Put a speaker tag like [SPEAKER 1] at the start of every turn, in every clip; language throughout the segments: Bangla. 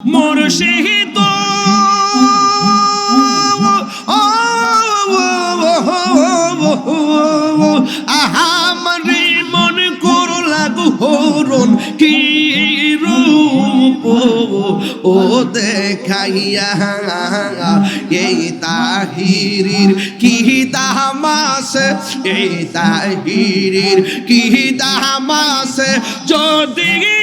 [SPEAKER 1] মুর্শিদ আহামারি মন করো লাগু হরণ কি রূপ? ও দেখাইয়া এই তাহিরির কি দামাস এই তাহিরির কি দামাস যদি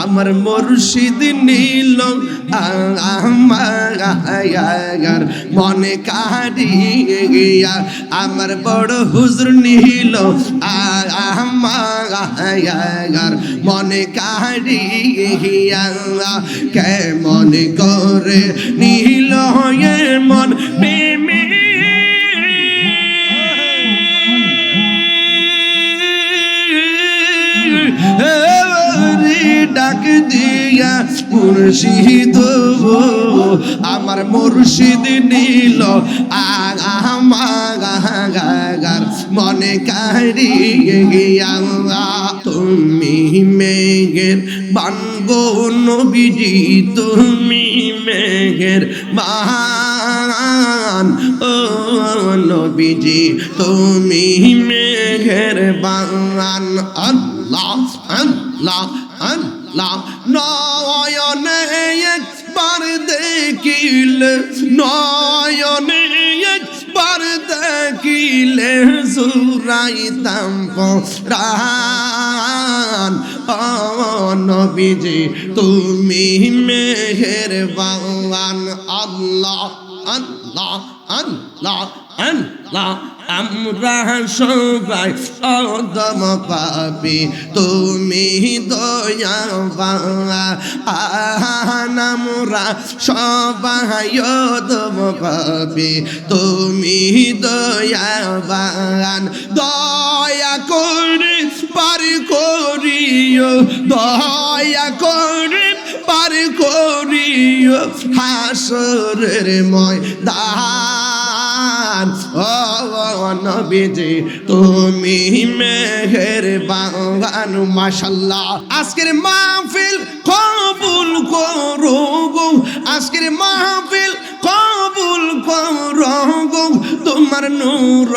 [SPEAKER 1] আমার মুর্শিদ নীল আমার মনে কারিয়ে গিয়া আমার বড় হুজুর নীল আমার মনে কারিয়ে গিয়া কে মনে করে নীল মন প্রেমে দিয়া মুর্শিদ আমার মুর্শিদ নীল আমার মনে কারিয়ে গিয়া তুমি মেঘের বানগো নবীজি, তুমি মেঘের বান ও নবীজি, তুমি মেঘের বান। আল্লাহ আল্লাহ আল্লাহ। নয়নে একবার দেখিলে, নয়নে একবার দেখিলে সুরাইতাম ও নবীজি, তুমি মেহের বাগান আল্লাহ আল্লাহ আল্লাহ আল্লাহ। আমরা সবাই অদম পাপি, তুমি দয়া আমরা সবাই অদম পাপি, তুমি দয়াবান দয়া করে পার করিও, দয়া করে পার করিও, হাসরের ময়দান। ও নবীজি, তুমি মেহের বাগান মাশাল্লাহ আজকের মাহফিল কবুল করো গো আজকের মাহফিল কবুল করো গো তোমার নূর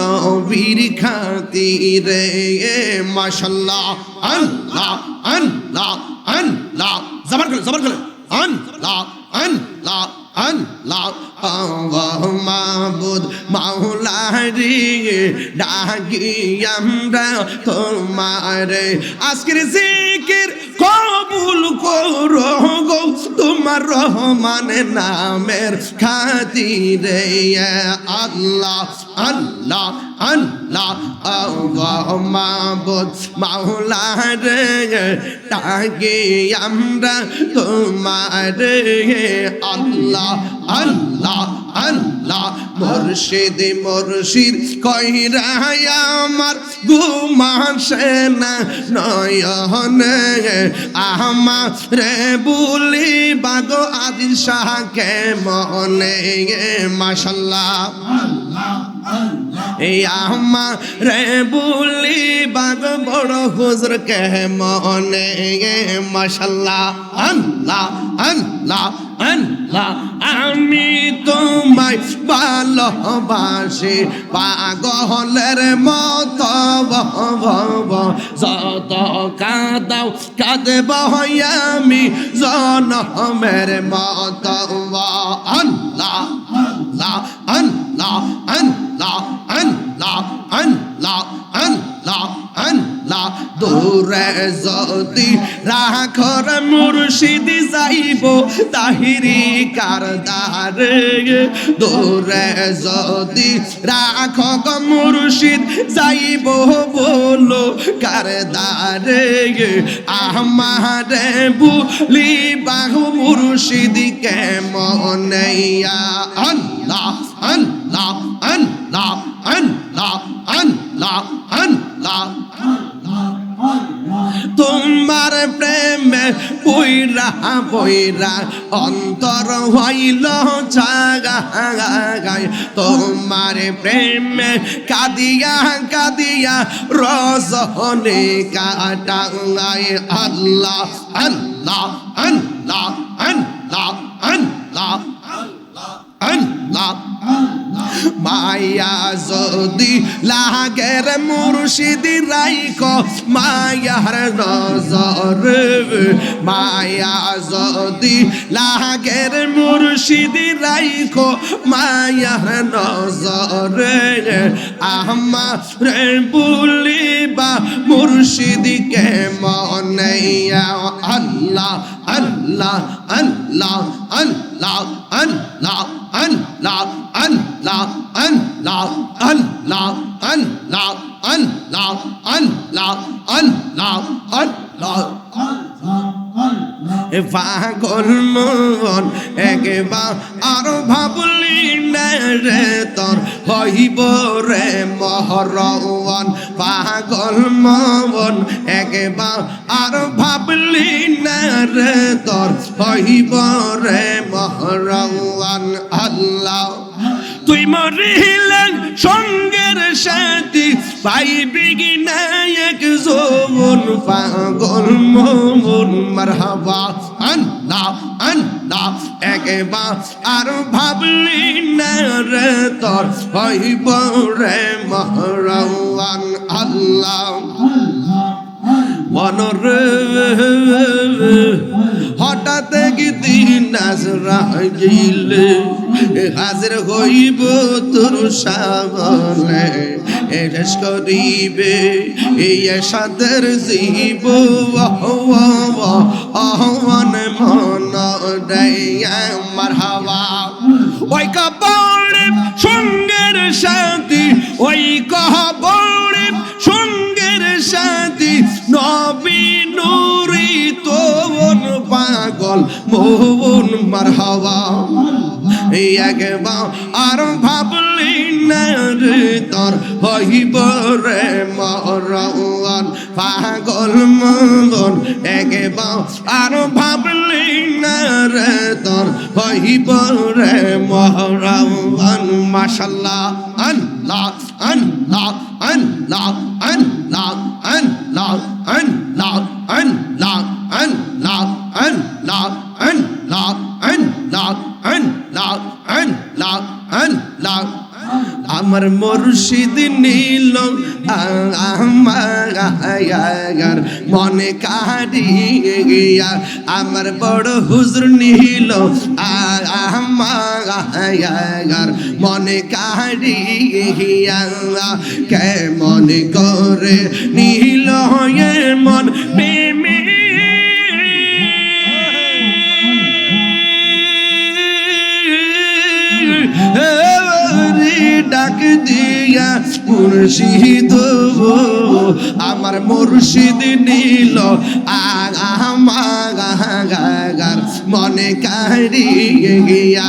[SPEAKER 1] নবীর খাতিরে মাশাল্লাহ আল্লাহ আল্লাহ আল্লাহ। জবর করে জবর করে। আল্লাহ আল্লাহ আল্লাহ মাহবুদ মাওলারি ডাকি আমরা তোমার। আজকের জিকির কর কবুল করো তোমার রহমান নামের খাতিরে আল্লাহ আল্লাহ আল্লাহ আল্লাহ মাবুদ মাওলা রে তাকে আমরা তোমার আল্লাহ আল্লাহ আল্লাহ মুর্শিদ মুর্শিদ কইরাই আমার ঘুমাসে না নয়নে আমার রে বুলি বাগো আদি শাহকে মনে মাশাল্লাহ। এই আমা রে বুলি বাগ বড় হুজুর কে মনে মাশাল্লাহ। আল্লাহ আল্লাহ আমি তোমায় ভালোবাসি পাগলের মত যত কাদাও কাঁদব আমি জনমের মত আল্লাহ। দূরে যদি রাখর মুর্শিদ যাইব, তাহিরি কারদার। দূরে যদি রাখ মুর্শিদ যাইব বলো কারদার। আমারে বুলি, বাহু মুর্শিদ কেমনইয়া আল্লাহ আল্লাহ আল্লাহ আল্লাহ আল্লাহ আল্লাহ। বইরা বইরা, অন্তর হইল জাগায়। তোমার প্রেমে কাদিয়া কাদিয়া রস কাটাঙ্গায়। কাটাই আল্লাহ আল্লাহ আল্লাহ আল্লাহ আল্লাহ। মায়া যদি লাগের মুর্শিদি রাইক, মায়ার নজর। মায়া যদি লাগের মুর্শিদি রাইক, মায়ার নজর। আমার বলিবা মুর্শিদিকে আল্লাহ আল্লাহ আল্লাহ আল্লাহ আল্লাহ আল্লাহ আল্লাহ। la পাগল মন আর ভাবলি রে তোর হইব রে মহরওয়ান। পাগল মন, একবার আর ভাবলি রে তোর হইব রে মহরওয়ান। আল্লাহ, তুই মরিল সঙ্গের সাথী পাইবি কি নায়ক জোন পাগল মন মারহাবা। আল্লাহ আল্লাহ একবার আর ভাবলি না রে তোর হইব রে মহরওয়ান আল্লাহ। মনরে নাজরাইলে হাজির হইব তোর সামনে। এস করিবে, এই সাদের জীব। আহ্বান মন মার হাওয়া ওই কবরে সঙ্গের সাথী ওই কবরে সঙ্গের সাথী নবী পাগল মোহন মার হাওয়া এই একবার আর ভাবলি না রে, তোর হইব রে মরওয়ান, পাগল মগন একবার আর ভাবলি না রে, তোর হইব রে মরওয়ান। মাশাল্লাহ আল্লাহ আল্লাহ আল্লাহ আল্লাহ আল্লাহ। আমার মুর্শিদ নীল, আমার মনে কারিয়ে গিয়া আমার বড় হুজুর নীল, আমার মনে কারিয়ে গিয়া কে মনে করে নীল মন প্রেমী মুর্শিদ আমার মুর্শিদ নীল। আগার মনে কারি গিয়া।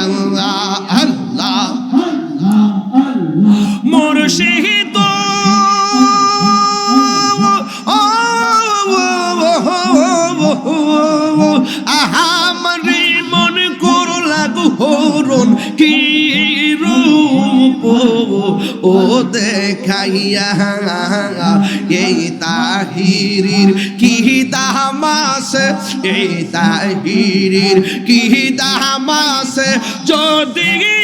[SPEAKER 1] ও দেখাইয়া এই তাহিরির কি দামাস এই তাহিরির কি দামাস যদি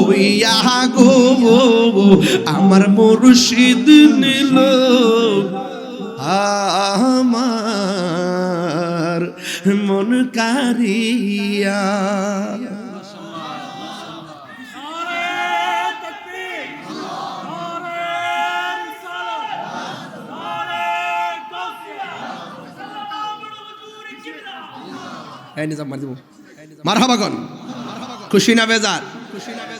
[SPEAKER 1] উইয়া গো আমার মুর্শিদ নিল। আমার মন কারিয়া মারহাবাগন খুশি না বেজার? খুশি নামে